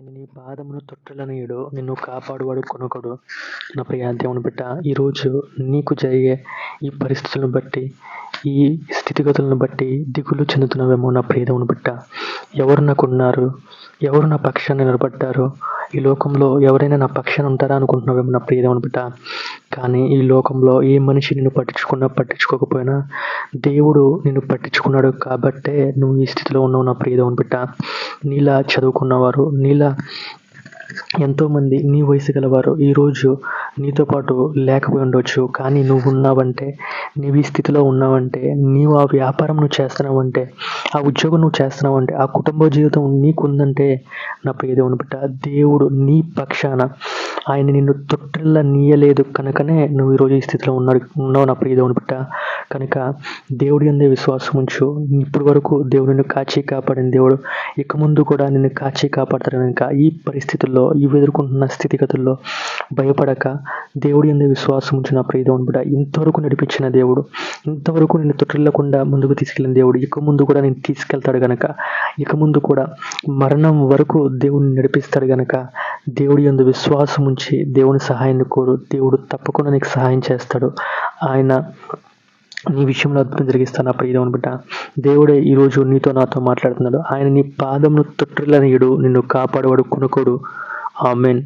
ఆయన నీ పాదమును తొట్టలనీయుడు. నిన్ను కాపాడువాడు కొనుకడు నా ప్రియ దేవుని బిడ్డ ఈరోజు నీకు జరిగే ఈ పరిస్థితులను బట్టి ఈ స్థితిగతులను బట్టి దిగులు చెందుతున్నావేమో నా ప్రియ బిడ్డ. ఎవరు నాకు ఉన్నారు ఎవరు నా పక్షాన్ని నిలబడ్డారు? ఈ లోకంలో ఎవరైనా నా పక్షాన ఉంటారా అనుకుంటున్నావేమో నా ప్రియదేవుని బిడ్డ. కానీ ఈ లోకంలో ఏ మనిషి నిన్ను పట్టించుకున్నా పట్టించుకోకపోయినా దేవుడు నిన్ను పట్టించుకున్నాడు కాబట్టే నువ్వు ఈ స్థితిలో ఉన్నావు నా ప్రియదేవుని బిడ్డ. నీలా చదువుకున్నవారు నీలా ఎంతోమంది నీ వయసు గలవారు ఈరోజు నీతో పాటు లేకపోయి ఉండవచ్చు కానీ నువ్వు ఉన్నావంటే నీవు ఈ స్థితిలో ఉన్నావంటే నీవు ఆ వ్యాపారం నువ్వు చేస్తున్నావంటే ఆ ఉద్యోగం నువ్వు చేస్తున్నావంటే ఆ కుటుంబ జీవితం నీకుందంటే నా ప్రియదేవుని బిడ్డ దేవుడు నీ పక్షాన ఆయన నిన్ను తొట్టిల్లా నీయలేదు కనుకనే నువ్వు ఈరోజు ఈ స్థితిలో ఉన్నాడు ఉన్నావు నా ప్రియదేవుని బిడ్డ. కనుక దేవుడి అందే విశ్వాసం ఉంచు. ఇప్పటి వరకు దేవుడు నిన్ను కాచి కాపాడిన దేవుడు ఇక ముందు కూడా నిన్ను కాచి కాపాడతాడు కనుక ఈ పరిస్థితుల్లో ఇవి ఎదుర్కొంటున్న స్థితిగతుల్లో భయపడక దేవుడి అందే విశ్వాసం ఉంచిన ప్రియదేవుని బిడ్డ ఇంతవరకు నడిపించిన దేవుడు ఇంతవరకు నేను తొట్టిల్లకుండా ముందుకు తీసుకెళ్ళిన దేవుడు ఇక ముందు కూడా నేను తీసుకెళ్తాడు గనక ఇక ముందు కూడా మరణం వరకు దేవుడిని నడిపిస్తాడు గనక దేవుడి యందు విశ్వాసం ఉంచి దేవుని సహాయాన్ని కోరు దేవుడు తప్పకుండా నీకు సహాయం చేస్తాడు. ఆయన నీ విషయంలో అద్భుతం జరిగిస్తాను నా ప్రియదేవుని బిడ్డ. దేవుడే ఈరోజు నీతో నాతో మాట్లాడుతున్నాడు. ఆయన నీ పాదమును తొట్టిల్లనీయుడు నిన్ను కాపాడవాడు కొనుకోడు ఆమెన్.